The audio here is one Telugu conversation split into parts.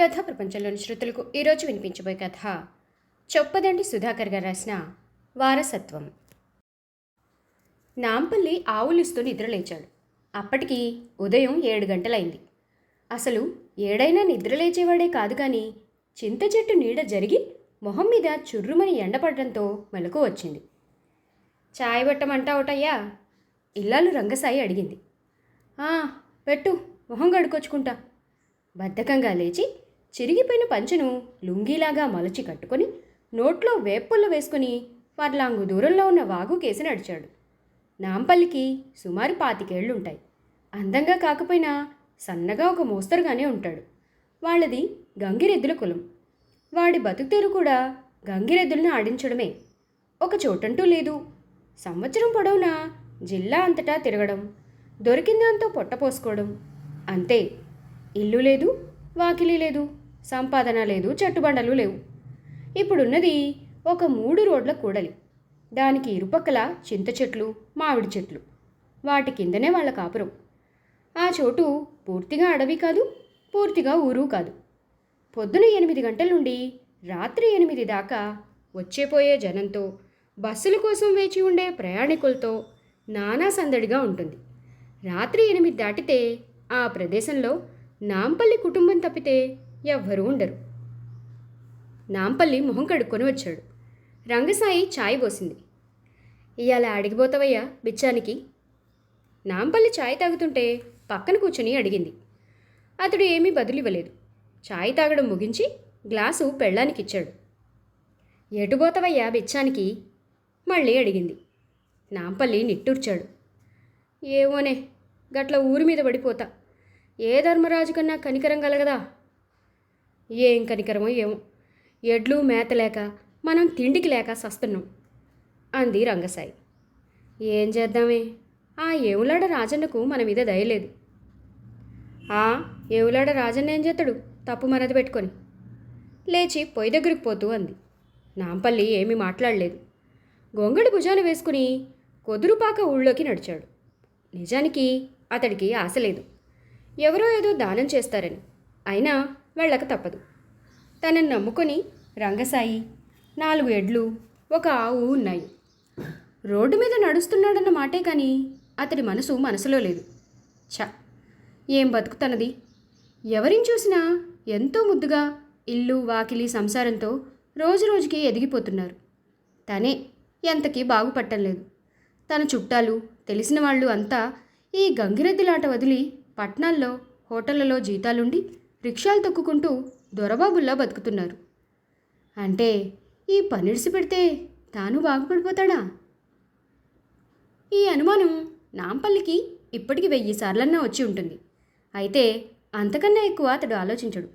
కథ ప్రపంచంలోని శ్రుతులకు ఈరోజు వినిపించబోయే కథ. చొప్పదండి సుధాకర్ గారు రాసిన వారసత్వం. నాంపల్లి ఆవులిస్తూ నిద్రలేచాడు. అప్పటికి ఉదయం ఏడు గంటలైంది. అసలు ఏడైనా నిద్రలేచేవాడే కాదు కానీ చింత చెట్టు నీడ జరిగి మొహం మీద చుర్రుమని ఎండపడడంతో మెలకు వచ్చింది. చాయ్ పెట్టమంటావుటయ్యా ఇల్లాలు రంగసాయి అడిగింది. "ఆ, పెట్టు మొహం గడుకొచ్చుకుంటా బద్ధకంగా లేచి చిరిగిపోయిన పంచెను లుంగీలాగా మలచి కట్టుకొని నోట్లో వేప్పుళ్ళు వేసుకుని పర్లాంగు దూరంలో ఉన్న వాగు కేసి నడిచాడు. నాంపల్లికి సుమారు పాతికేళ్ళుంటాయి. అందంగా కాకపోయినా సన్నగా ఒక మోస్తరుగానే ఉంటాడు. వాళ్ళది గంగిరెద్దుల కులం. వాడి బతుకుతీరు కూడా గంగిరెద్దులను ఆడించడమే. ఒక చోటంటూ లేదు. సంవత్సరం పొడవునా జిల్లా అంతటా తిరగడం దొరికిందాంతో పొట్టపోసుకోవడం అంతే. ఇల్లు లేదు వాకిలి లేదు. సంపాదన లేదు చెట్టుబండలు లేవు. ఇప్పుడున్నది ఒక మూడు రోడ్ల కూడలి. దానికి ఇరుపక్కల చింత చెట్లు మామిడి చెట్లు. వాటి కిందనే వాళ్ళ కాపురం. ఆ చోటు పూర్తిగా అడవి కాదు పూర్తిగా ఊరు కాదు. పొద్దున ఎనిమిది గంటల నుండి రాత్రి ఎనిమిది దాకా వచ్చేపోయే జనంతో బస్సుల కోసం వేచి ఉండే ప్రయాణికులతో నానా సందడిగా ఉంటుంది. రాత్రి ఎనిమిది దాటితే ఆ ప్రదేశంలో నాంపల్లి కుటుంబం తప్పితే ఎవ్వరూ ఉండరు. నాంపల్లి మొహం కడుక్కొని వచ్చాడు. రంగసాయి ఛాయ్ పోసింది. ఇవాళ అడిగిపోతావయ్యా బిచ్చానికి? నాంపల్లి ఛాయ్ తాగుతుంటే పక్కన కూర్చుని అడిగింది. అతడు ఏమీ బదులివ్వలేదు. ఛాయ్ తాగడం ముగించి గ్లాసు పెళ్ళానికి ఇచ్చాడు బిచ్చానికి? మళ్ళీ అడిగింది. నాంపల్లి నిట్టూర్చాడు. ఏవోనే గట్ల ఊరి మీద పడిపోతా. ఏ ధర్మరాజు కన్నా కనికరం కలగదా ఏం కనికరమో ఏమో. ఎడ్లు మేత లేక మనం తిండికి లేక సస్తున్నాం అంది రంగసాయి. ఏం చేద్దామే? ఆ ఏవులాడ రాజన్నకు మన మీద దయలేదు ఆ ఏవులాడ రాజన్న ఏం చేస్తాడు తప్పు మరది పెట్టుకొని. లేచి పొయ్యి దగ్గరికి పోతూ అంది. నాంపల్లి ఏమీ మాట్లాడలేదు. గొంగళి భుజాన వేసుకుని కొదురుపాక ఊళ్ళోకి నడిచాడు. నిజానికి అతడికి ఆశ లేదు. ఎవరో ఏదో దానం చేస్తారని. అయినా వెళ్ళక తప్పదు. తనని నమ్ముకొని రంగసాయి నాలుగు ఎడ్లు ఒక ఆవు ఉన్నాయి. రోడ్డు మీద నడుస్తున్నాడన్న మాటే కానీ అతడి మనసు మనసులో లేదు. ఛ! ఏం బతుకుతనది? ఎవరిని చూసినా ఎంతో ముద్దుగా ఇల్లు వాకిలి సంసారంతో రోజు రోజుకి ఎదిగిపోతున్నారు. తనే ఎంతకీ బాగుపట్టం లేదు. తన చుట్టాలు తెలిసిన వాళ్ళు అంతా ఈ గంగిరెద్దులాట వదిలి పట్నాల్లో హోటళ్ళలో జీతాలుండి రిక్షాలు తొక్కుకుంటూ దొరబాబుల్లా బతుకుతున్నారు. అంటే ఈ పనిడిసి పెడితే తాను బాగుపడిపోతాడా? ఈ అనుమానం నాంపల్లికి ఇప్పటికి వెయ్యి సార్లన్నా వచ్చి ఉంటుంది. అయితే అంతకన్నా ఎక్కువ అతడు ఆలోచించడు.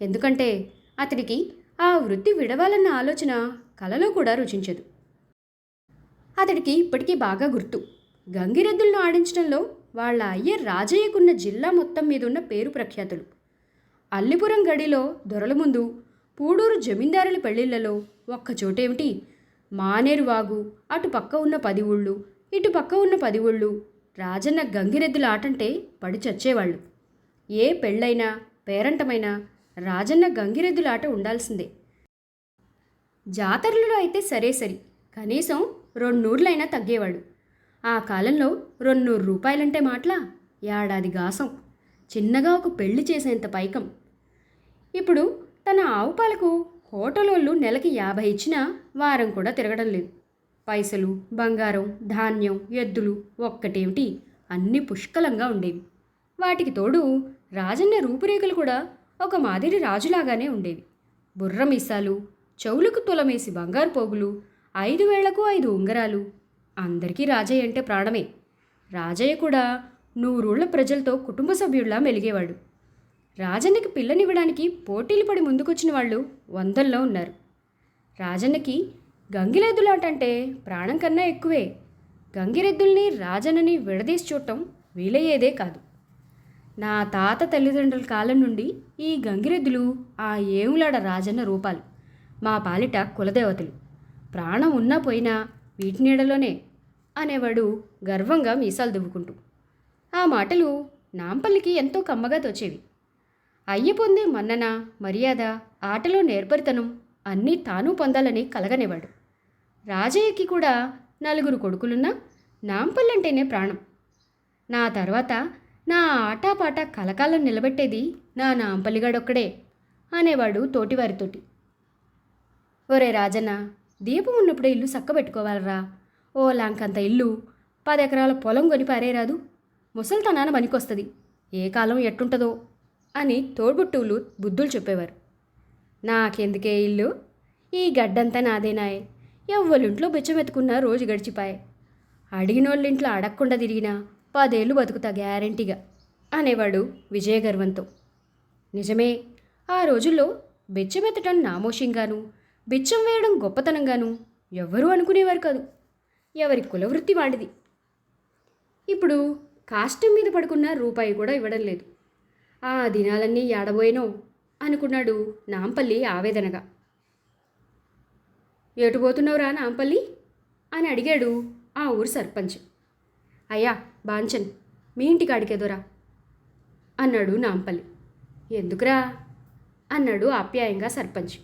ఎందుకంటే అతడికి ఆ వృత్తి విడవాలన్న ఆలోచన కలలో కూడా రుచించదు. అతడికి ఇప్పటికీ బాగా గుర్తు. గంగిరెద్దులను ఆడించడంలో వాళ్ళ అయ్య రాజయ్యకున్న జిల్లా మొత్తం మీద ఉన్న పేరు ప్రఖ్యాతులు. అల్లిపురం గడిలో దొరల ముందు పూడూరు జమీందారుల పెళ్ళిళ్ళలో ఒక్క చోటేమిటి? మానేరు వాగు అటు పక్క ఉన్న పది ఊళ్ళు ఇటు పక్క ఉన్న పది ఊళ్ళు రాజన్న గంగిరెద్దుల ఆటంటే పడి చచ్చేవాళ్ళు. ఏ పెళ్ళైనా పేరంటమైనా రాజన్న గంగిరెద్దుల ఆట ఉండాల్సిందే. జాతరలలో అయితే సరే సరి కనీసం రెండూర్లైనా తగ్గేవాడు ఆ కాలంలో రెండూరు రూపాయలంటే మాటలా? ఏడాది గాసం. చిన్నగా ఒక పెళ్ళి చేసేంత పైకం. ఇప్పుడు తన ఆవు పాలకు హోటలోళ్ళు నెలకి యాభై ఇచ్చినా వారం కూడా తిరగడం లేదు. పైసలు బంగారం ధాన్యం ఎద్దులు ఒక్కటేమిటి? అన్నీ పుష్కలంగా ఉండేవి. వాటికి తోడు రాజన్న రూపురేఖలు కూడా ఒక మాదిరి రాజులాగానే ఉండేవి. బుర్ర మీసాలు చెవులకు తులమేసి బంగారు పోగులు ఐదు వేళ్ళకు ఐదు ఉంగరాలు. అందరికీ రాజయ్య అంటే ప్రాణమే. రాజయ్య కూడా నూరూళ్ళ ప్రజలతో కుటుంబ సభ్యుల్లా మెలిగేవాడు. రాజన్నకి పిల్లనివ్వడానికి పోటీలు పడి ముందుకొచ్చిన వాళ్ళు వందల్లో ఉన్నారు. రాజన్నకి గంగిరెద్దులాటంటే ప్రాణం కన్నా ఎక్కువే. గంగిరెద్దుల్ని రాజన్నని విడదీసి చూడటం వీలయ్యేదే కాదు. నా తాత తల్లిదండ్రుల కాలం నుండి ఈ గంగిరెద్దులు ఆ ఏములాడ రాజన్న రూపాలు. మా పాలిట కులదేవతలు. ప్రాణం ఉన్నా పోయినా వీటి నీడలోనే అనేవాడు గర్వంగా మీసాలు దువ్వుకుంటూ. ఆ మాటలు నాంపల్లికి ఎంతో కమ్మగా తోచేవి. అయ్య పొందే మన్నన మర్యాద ఆటలో నేర్పరితనం అన్నీ తాను పొందాలని కలగనేవాడు రాజయ్యకి కూడా నలుగురు కొడుకులున్నా నాంపల్లంటేనే ప్రాణం. నా తర్వాత నా ఆటాపాట కలకాలం నిలబెట్టేది నా నాంపల్లిగాడొక్కడే అనేవాడు తోటివారితోటి. ఒరే రాజన్న దీపం ఉన్నప్పుడే ఇల్లు చక్కబెట్టుకోవాలరా. ఓ లాంకంత ఇల్లు పది ఎకరాల పొలం కొని పారేరాదు. ముసల్తనాన పనికొస్తుంది. ఏ కాలం ఎట్టుంటుందో అని తోడ్బుట్టువులు బుద్ధులు చెప్పేవారు. నాకెందుకే ఇల్లు? ఈ గడ్డంతా నాదేనాయే ఎవ్వలింట్లో బిచ్చమెత్తుకున్నా రోజు గడిచిపాయే. అడిగినోళ్ళింట్లో అడగకుండా తిరిగినా పదేళ్ళు బతుకుతా గ్యారంటీగా అనేవాడు విజయగర్వంతో. నిజమే ఆ రోజుల్లో బెచ్చమెత్తటం నామోషంగాను బిచ్చం వేయడం గొప్పతనంగాను ఎవ్వరూ అనుకునేవారు కాదు. ఎవరి కులవృత్తి వాడిది. ఇప్పుడు కాష్టం మీద పడుకున్న రూపాయి కూడా ఇవ్వడం లేదు. ఆ దినాలన్నీ ఏడబోయేనో అనుకున్నాడు నాంపల్లి ఆవేదనగా. ఎటు పోతున్నావురా నాంపల్లి? అని అడిగాడు ఆ ఊరు సర్పంచ్. అయ్యా బాంచన్ మీ ఇంటికి అడిగేదోరా అన్నాడు నాంపల్లి. ఎందుకురా? అన్నాడు ఆప్యాయంగా సర్పంచ్.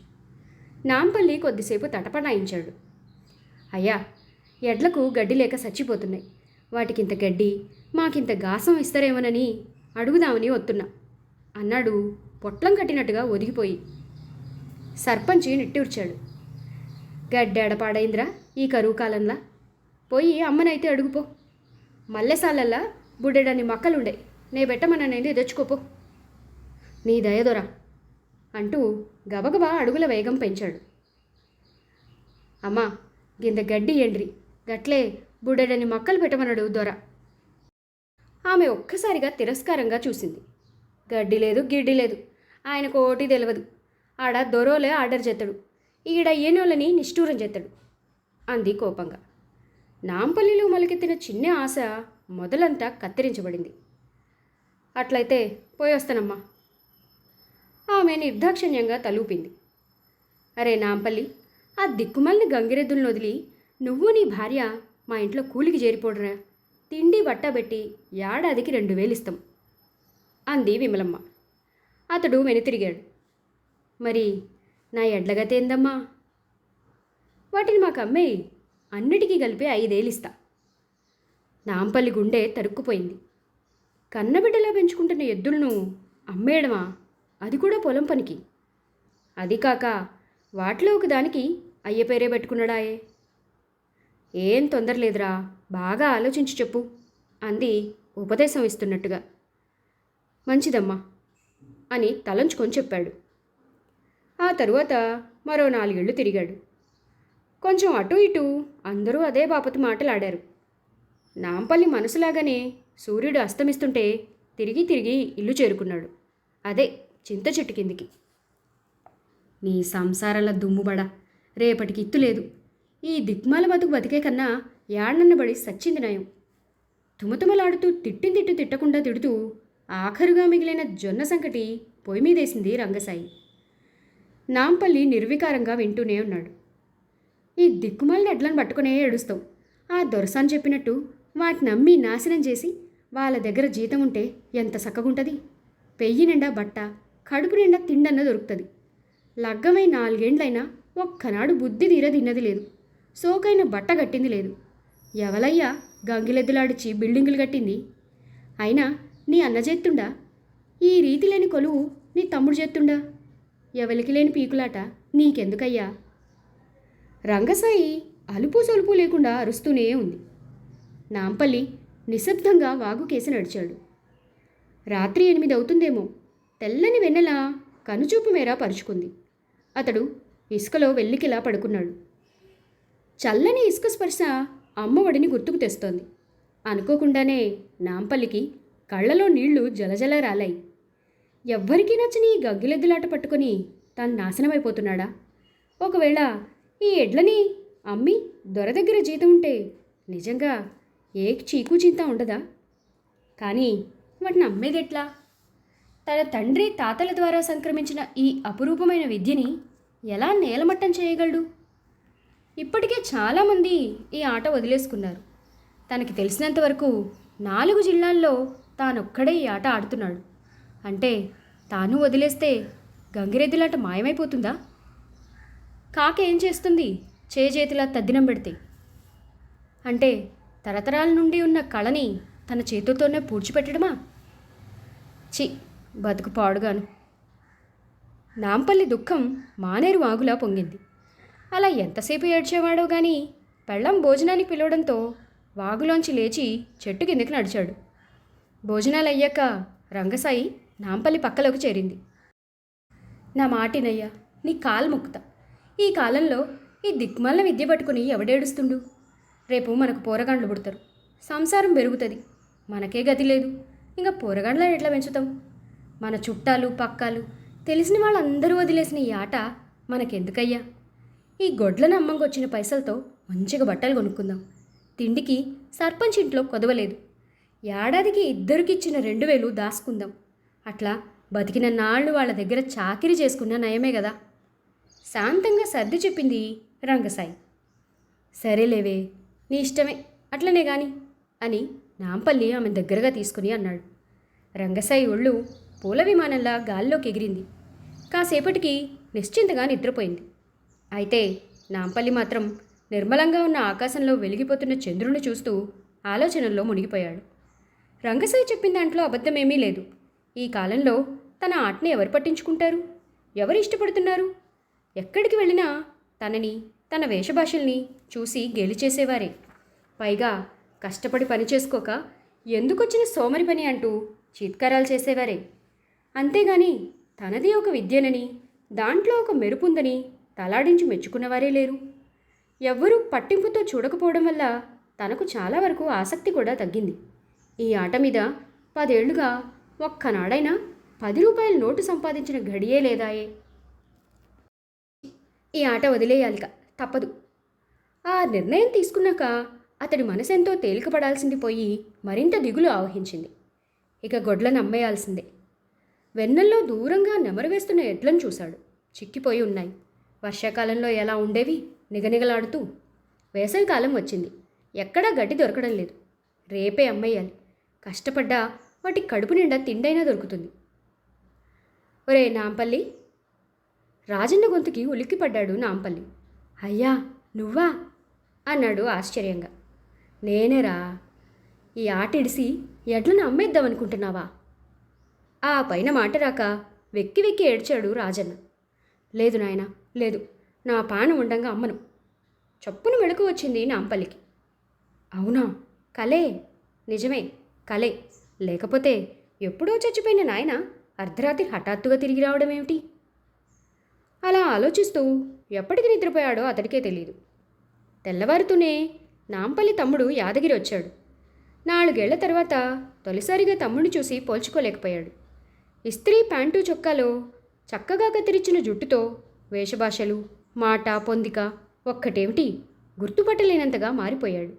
నాంపల్లి కొద్దిసేపు తటపడాయించాడు అయ్యా ఎడ్లకు గడ్డి లేక చచ్చిపోతున్నాయి. వాటికింత గడ్డి మాకింత గాసం ఇస్తారేమోనని అడుగుదామని వస్తున్నా. అన్నాడు. పొట్లం కట్టినట్టుగా ఒదిగిపోయి. సర్పంచి నిట్టూర్చాడు. గడ్డేడపాడైందిరా ఈ కరువు కాలంలా. పోయి అమ్మనైతే అడుగుపో. మల్లెసాలల్లా బుడ్డెడని మొక్కలుండే నే పెట్టమననేది తెచ్చుకోపో. నీ దయదొరా అంటూ గబగబా అడుగుల వేగం పెంచాడు. అమ్మా గింత గడ్డి ఎండ్రి గట్లే బుడ్డెడని మొక్కలు పెట్టమనడు దొర. ఆమె ఒక్కసారిగా తిరస్కారంగా చూసింది. గడ్డి లేదు గిడ్డి లేదు. ఆయనకు ఓటి తెలియదు ఆడ దొరోలే ఆర్డర్ చేస్తాడు ఈడ ఏనోళ్ళని నిష్ఠూరం చేస్తాడు అంది కోపంగా. నాంపల్లిలో మొలకెత్తిన చిన్న ఆశ మొదలంతా కత్తిరించబడింది. అట్లయితే పోయొస్తానమ్మా. ఆమె నిర్దాక్షిణ్యంగా తలూపింది. అరే నాంపల్లి ఆ దిక్కుమల్ని గంగిరెద్దులను వదిలి నువ్వు నీ భార్య మా ఇంట్లో కూలికి చేరిపోడురా. తిండి వట్టబెట్టి ఏడాదికి రెండు వేలు ఇస్తాం అంది విమలమ్మ. అతడు వెనుతిరిగాడు. మరి నా ఎడ్లగతేందమ్మా వాటిని మాకు అమ్మేయి అన్నిటికీ కలిపి ఐదేళ్ళు ఇస్తా నాంపల్లి గుండె తరుక్కుపోయింది. కన్నబిడ్డలా పెంచుకుంటున్న ఎద్దులను అమ్మేయడమా? అది కూడా పొలం పనికి. అది కాక వాటిలో ఒకదానికి అయ్య పేరే పెట్టుకున్నాడాయే? ఏం తొందర లేదురా బాగా ఆలోచించి చెప్పు అంది ఉపదేశం ఇస్తున్నట్టుగా. మంచిదమ్మా అని తలంచుకొని చెప్పాడు. ఆ తరువాత మరో నాలుగేళ్ళు తిరిగాడు. కొంచెం అటు ఇటు అందరూ అదే బాపతి మాటలాడారు. నాంపల్లి మనసులాగానే సూర్యుడు అస్తమిస్తుంటే తిరిగి తిరిగి ఇల్లు చేరుకున్నాడు. అదే చింత చెట్టు కిందికి. నీ సంసారాల దుమ్ముబడ రేపటికి ఇత్తు లేదు. ఈ దిక్మాల బతుకు బతికే కన్నా యాడనన్నబడి సచ్చింది నయం. తుమతుమలాడుతూ తిట్టి తిట్టు తిట్టకుండా తిడుతూ ఆఖరుగా మిగిలిన జొన్న సంకటి పొయ్యి మీదేసింది రంగసాయి. నాంపల్లి నిర్వికారంగా వింటూనే ఉన్నాడు. ఈ దిక్కుమాలిన ఎడ్లను పట్టుకునే ఏడుస్తాం. ఆ దొరసాన్ చెప్పినట్టు వాటిని నమ్మి నాశనం చేసి వాళ్ళ దగ్గర జీతం ఉంటే ఎంత చక్కగుంటుంది? పెయ్యి నిండా బట్ట కడుపు నిండా తిండన్న దొరుకుతుంది. లగ్గమై నాలుగేండ్లైనా ఒక్కనాడు బుద్ధి తీర తిన్నది లేదు. సోకైన బట్ట కట్టింది లేదు. ఎవలయ్యా గంగిలెద్దులాడిచి బిల్డింగులు కట్టింది? అయినా నీ అన్న చేత్తుండా? ఈ రీతి లేని కొలువు నీ తమ్ముడు చేత్తుండా? ఎవలికి లేని పీకులాట నీకెందుకయ్యా? రంగసాయి అలుపు సొలుపు లేకుండా అరుస్తూనే ఉంది. నాంపల్లి నిశ్శబ్దంగా వాగుకేసి నడిచాడు. రాత్రి ఎనిమిది అవుతుందేమో తెల్లని వెన్నెల కనుచూపు మేర పరుచుకుంది. అతడు ఇసుకలో వెల్లికిలా పడుకున్నాడు. చల్లని ఇసుక స్పర్శ అమ్మఒడిని గుర్తుకు తెస్తోంది. అనుకోకుండానే నాంపల్లికి కళ్ళలో నీళ్ళు జలజల రాలాయి. ఎవ్వరికీ నచ్చని ఈ గగ్గిలెద్దులాట పట్టుకొని తాను నాశనమైపోతున్నాడా? ఒకవేళ ఈ ఎడ్లని అమ్మి దొర దగ్గర జీతం ఉంటే నిజంగా ఏ చీకు చింత ఉండదా? కానీ వాటిని అమ్మేదెట్లా? తన తండ్రి తాతల ద్వారా సంక్రమించిన ఈ అపురూపమైన విద్యని ఎలా నేలమట్టం చేయగలడు? ఇప్పటికే చాలామంది ఈ ఆట వదిలేసుకున్నారు. తనకి తెలిసినంత వరకు నాలుగు జిల్లాల్లో తానొక్కడే ఈ ఆట ఆడుతున్నాడు. అంటే తాను వదిలేస్తే గంగిరెద్దులాట మాయమైపోతుందా? కాక ఏం చేస్తుంది? చేజేతిలా తద్దినం పెడితే. అంటే తరతరాల నుండి ఉన్న కళని తన చేతులతోనే పూడ్చిపెట్టడమా? చి బతుకు పాడుగాను. నాంపల్లి దుఃఖం మానేరు వాగులా పొంగింది. అలా ఎంతసేపు ఏడ్చేవాడో గాని పెళ్ళం భోజనానికి పిలవడంతో వాగులోంచి లేచి చెట్టు కిందకి నడిచాడు. భోజనాలు అయ్యాక రంగసాయి నాంపల్లి పక్కలోకి చేరింది. నా మాటినయ్యా నీ కాలు ముక్త ఈ కాలంలో ఈ దిక్మల్ల విద్య పట్టుకుని ఎవడేడుస్తుండు? రేపు మనకు పోరగాండ్లు పుడతారు. సంసారం పెరుగుతుంది. మనకే గతి లేదు. ఇంకా పోరగాండ్లను ఎట్లా పెంచుతాం? మన చుట్టాలు పక్కాలు తెలిసిన వాళ్ళందరూ వదిలేసిన ఈ ఆట మనకెందుకయ్యా? ఈ గొడ్లను అమ్మంకొచ్చిన పైసలతో మంచిగా బట్టలు కొనుక్కుందాం. తిండికి సర్పంచ్ ఇంట్లో కొదవలేదు. ఏడాదికి ఇద్దరికి ఇచ్చిన రెండు వేలు దాసుకుందాం అట్లా బతికిన నాళ్ళు వాళ్ళ దగ్గర చాకిరి చేసుకున్న నయమే కదా శాంతంగా సర్ది చెప్పింది రంగసాయి. సరేలేవే నీ ఇష్టమే అట్లనే గాని అని నాంపల్లి ఆమె దగ్గరగా తీసుకుని అన్నాడు. రంగసాయి ఒళ్ళు పూల విమానంలా గాల్లోకి ఎగిరింది కాసేపటికి నిశ్చింతగా నిద్రపోయింది. అయితే నాంపల్లి మాత్రం నిర్మలంగా ఉన్న ఆకాశంలో వెలిగిపోతున్న చంద్రుని చూస్తూ ఆలోచనల్లో మునిగిపోయాడు. రంగసాయి చెప్పిన దాంట్లో అబద్ధమేమీ లేదు. ఈ కాలంలో తన ఆటని ఎవరు పట్టించుకుంటారు? ఎవరు ఇష్టపడుతున్నారు? ఎక్కడికి వెళ్ళినా తనని తన వేషభాషల్ని చూసి గెలిచేసేవారే. పైగా కష్టపడి పని చేసుకోక ఎందుకొచ్చిన సోమరి పని అంటూ చీత్కారాలు చేసేవారే. అంతేగాని తనది ఒక విద్యనని దాంట్లో ఒక మెరుపుందని తలాడించి మెచ్చుకున్నవారే లేరు. ఎవ్వరూ పట్టింపుతో చూడకపోవడం వల్ల తనకు చాలా వరకు ఆసక్తి కూడా తగ్గింది. ఈ ఆట మీద పదేళ్ళుగా ఒక్కనాడైనా పది రూపాయల నోటు సంపాదించిన గడియే లేదాయే. ఈ ఆట వదిలేయాలిక తప్పదు. ఆ నిర్ణయం తీసుకున్నాక అతడి మనసెంతో తేలికపడాల్సింది పోయి మరింత దిగులు ఆవహించింది. ఇక గొడ్లను అమ్మేయాల్సిందే వెన్నెల్లో దూరంగా నెమరు వేస్తున్న ఎడ్లను చూశాడు. చిక్కిపోయి ఉన్నాయి. వర్షాకాలంలో ఎలా ఉండేవి? నిగనిగలాడుతూ. వేసవికాలం వచ్చింది. ఎక్కడా గడ్డి దొరకడం లేదు. రేపే అమ్మేయాలి. కష్టపడ్డా వాటి కడుపు నిండా తిండైనా దొరుకుతుంది. ఒరే నాంపల్లి! రాజన్న గొంతుకి ఉలిక్కిపడ్డాడు నాంపల్లి. అయ్యా నువ్వా? అన్నాడు ఆశ్చర్యంగా. నేనేరా? ఈ ఆట ఇడిసి ఎడ్లను అమ్మేద్దామనుకుంటున్నావా? ఆ పైన మాట రాక వెక్కి వెక్కి ఏడ్చాడు రాజన్న. లేదు నాయనా లేదు నా పానం ఉండంగా అమ్మను. చప్పున మెళకు వచ్చింది నాంపల్లికి. అవునా కలే నిజమే కలే. లేకపోతే ఎప్పుడో చచ్చిపోయిన నాయన అర్ధరాత్రి హఠాత్తుగా తిరిగి రావడం ఏమిటి అలా ఆలోచిస్తూ ఎప్పటికి నిద్రపోయాడో అతడికే తెలియదు తెల్లవారుతూనే నాంపల్లి తమ్ముడు యాదగిరి వచ్చాడు. నాలుగేళ్ళ తర్వాత తొలిసారిగా తమ్ముడిని చూసి పోల్చుకోలేకపోయాడు. ఇస్త్రీ ప్యాంటు చొక్కాలో చక్కగా కత్తిరించిన జుట్టుతో వేషభాషలు మాట పొందిక ఒక్కటేమిటి? గుర్తుపట్టలేనంతగా మారిపోయాడు.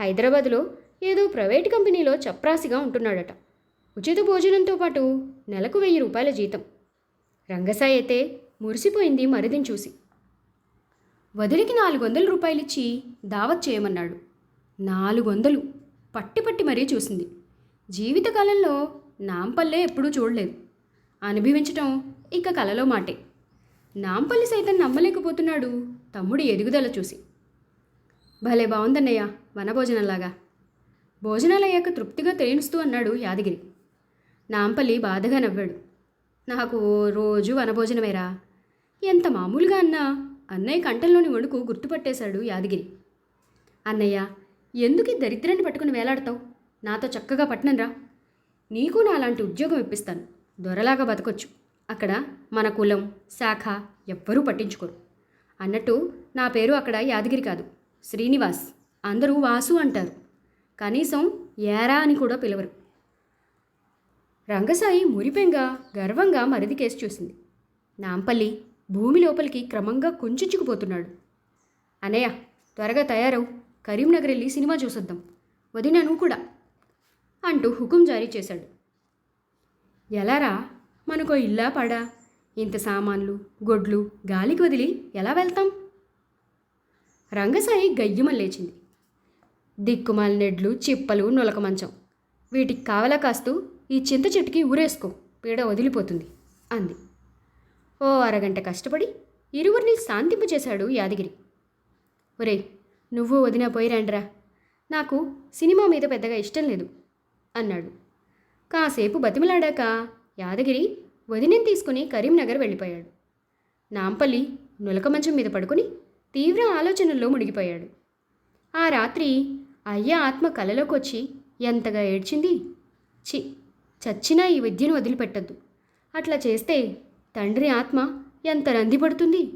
హైదరాబాదులో ఏదో ప్రైవేట్ కంపెనీలో చప్రాసిగా ఉంటున్నాడట. ఉచిత భోజనంతో పాటు నెలకు వెయ్యి రూపాయల జీతం. రంగసాయి అయితే మురిసిపోయింది మరిదిని చూసి. వదిలికి నాలుగు వందల రూపాయలిచ్చి దావత్ చేయమన్నాడు. నాలుగు వందలు పట్టి పట్టి మరీ చూసింది. జీవితకాలంలో నాంపల్లే ఎప్పుడూ చూడలేదు. అనుభవించటం ఇక కలలో మాటే. నాంపల్లి సైతం నమ్మలేకపోతున్నాడు తమ్ముడి ఎదుగుదల చూసి. భలే బాగుందన్నయ్య వనభోజనంలాగా. భోజనాలయ్యాక తృప్తిగా తేనుస్తూ అన్నాడు యాదగిరి. నాంపల్లి బాధగా నవ్వాడు. నాకు రోజు వనభోజనమేరా. ఎంత మామూలుగా అన్నా అన్నయ్య కంటల్లోని వణుకు గుర్తుపట్టేశాడు యాదగిరి. అన్నయ్య ఎందుకు ఈ దరిద్రాన్ని పట్టుకుని వేలాడతావు? నాతో చక్కగా పట్టనంరా నీకు నా అలాంటి ఉద్యోగం ఇప్పిస్తాను. దొరలాగా బతకొచ్చు. అక్కడ మన కులం శాఖ ఎవ్వరూ పట్టించుకోరు. అన్నట్టు నా పేరు అక్కడ యాదగిరి కాదు శ్రీనివాస్. అందరూ వాసు అంటారు. కనీసం ఏరా అని కూడా పిలవరు. రంగసాయి మురిపెంగా గర్వంగా మరిది కేసు చూసింది. నాంపల్లి భూమి లోపలికి క్రమంగా కుంచుకుపోతున్నాడు అనయ్య త్వరగా తయారవు. కరీంనగర్ వెళ్ళి సినిమా చూసొద్దాం. వదిన నువ్వు కూడా అంటూ హుకుం జారీ చేశాడు. ఎలారా? మనకో ఇల్లా పడా. ఇంత సామాన్లు గొడ్లు గాలికి వదిలి ఎలా వెళ్తాం? రంగసాయి గయ్యమని లేచింది. దిక్కుమాలినెడ్లు చిప్పలు నొలక మంచం. వీటికి కావలా కాస్తూ ఈ చింత చెట్టుకి ఊరేసుకో పీడ వదిలిపోతుంది అంది. ఓ అరగంట కష్టపడి ఇరువురిని శాంతింపు చేశాడు యాదగిరి. ఒరే నువ్వు వదిన పోయిరాండ్రా నాకు సినిమా మీద పెద్దగా ఇష్టం లేదు అన్నాడు. కాసేపు బతిమలాడాక యాదగిరి వదినని తీసుకుని కరీంనగర్ వెళ్ళిపోయాడు. నాంపల్లి నులక మంచం మీద పడుకుని తీవ్ర ఆలోచనల్లో మునిగిపోయాడు. ఆ రాత్రి అయ్య ఆత్మ కలలోకి వచ్చి ఎంతగా ఏడ్చింది? చి చచ్చినా ఈ విద్యను వదిలిపెట్టద్దు. అట్లా చేస్తే తండ్రి ఆత్మ ఎంత రంది పడుతుంది?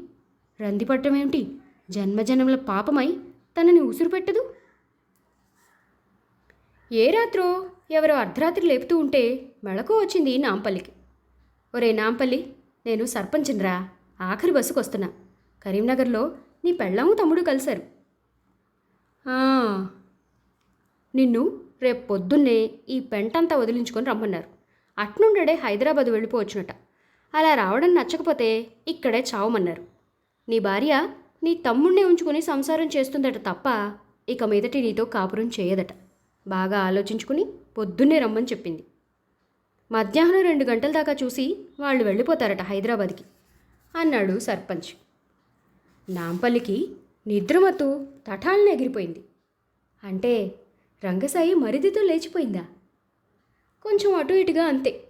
ఏమిటి? జన్మజన్మల పాపమై తనని ఉసురు పెట్టదు ఏ రాత్రో ఎవరో అర్ధరాత్రి లేపుతూ ఉంటే మెళకు వచ్చింది నాంపల్లికి. ఒరే నాంపల్లి నేను సర్పంచిన్రా ఆఖరి బస్సుకు వస్తున్నా కరీంనగర్లో నీ పెళ్ళాము తమ్ముడు కలిశారు. నిన్ను రేపు పొద్దున్నే ఈ పెంటంతా వదిలించుకొని రమ్మన్నారు. అట్నుండడే హైదరాబాద్ వెళ్ళిపోవచ్చునట అలా రావడం నచ్చకపోతే ఇక్కడే చావమన్నారు. నీ భార్య నీ తమ్ముణ్ణే ఉంచుకుని సంసారం చేస్తుందట తప్ప ఇక మీదటి నీతో కాపురం చేయదట. బాగా ఆలోచించుకుని పొద్దున్నే రమ్మని చెప్పింది. మధ్యాహ్నం రెండు గంటల దాకా చూసి వాళ్ళు వెళ్ళిపోతారట హైదరాబాద్కి అన్నాడు సర్పంచ్. నాంపల్లికి నిద్రమత్తు తటాలను ఎగిరిపోయింది. అంటే రంగసాయి మరిదితో లేచిపోయిందా? కొంచెం అటు ఇటుగా అంతే.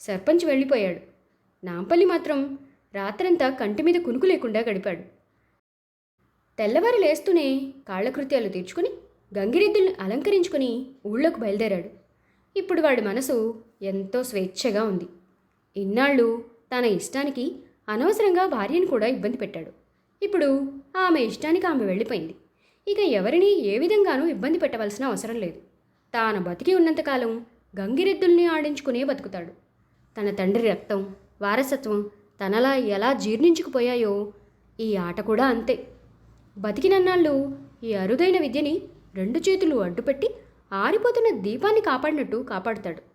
సర్పంచ్ వెళ్ళిపోయాడు. నాంపల్లి మాత్రం రాత్రంతా కంటి మీద కునుకు లేకుండా గడిపాడు. తెల్లవారు లేస్తూనే కాళ్ళకృత్యాలు తీర్చుకుని గంగిరెద్దుల్ని అలంకరించుకుని ఊళ్ళోకి బయలుదేరాడు. ఇప్పుడు వాడి మనసు ఎంతో స్వేచ్ఛగా ఉంది. ఇన్నాళ్ళు తన ఇష్టానికి అనవసరంగా భార్యను కూడా ఇబ్బంది పెట్టాడు. ఇప్పుడు ఆమె ఇష్టానికి ఆమె వెళ్ళిపోయింది. ఇక ఎవరిని ఏ విధంగానూ ఇబ్బంది పెట్టవలసిన అవసరం లేదు. తాను బతికి ఉన్నంతకాలం గంగిరెద్దుల్ని ఆడించుకునే బతుకుతాడు. తన తండ్రి రక్తం వారసత్వం తనలా ఎలా జీర్ణించుకుపోయాయో ఈ ఆట కూడా అంతే. బతికినన్నాళ్ళు ఈ అరుదైన విద్యని రెండు చేతులు అడ్డుపెట్టి ఆరిపోతున్న దీపాన్ని కాపాడినట్టు కాపాడుతాడు.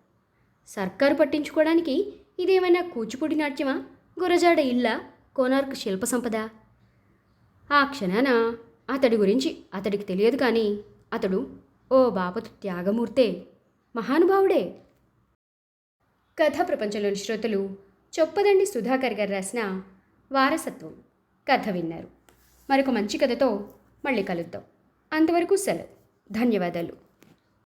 సర్కారు పట్టించుకోవడానికి ఇదేమైనా కూచిపూడి నాట్యమా? గురజాడ ఇళ్ళ కోనార్క్ శిల్ప సంపద? ఆ క్షణాన అతడి గురించి అతడికి తెలియదు కానీ అతడు ఓ బాపతు త్యాగమూర్తే మహానుభావుడే. కథ ప్రపంచంలోని శ్రోతలు చొప్పదండి సుధాకర్ గారు రాసిన వారసత్వం కథ విన్నారు. మరొక మంచి కథతో మళ్ళీ కలుద్దాం. అంతవరకు సెలవు. ధన్యవాదాలు.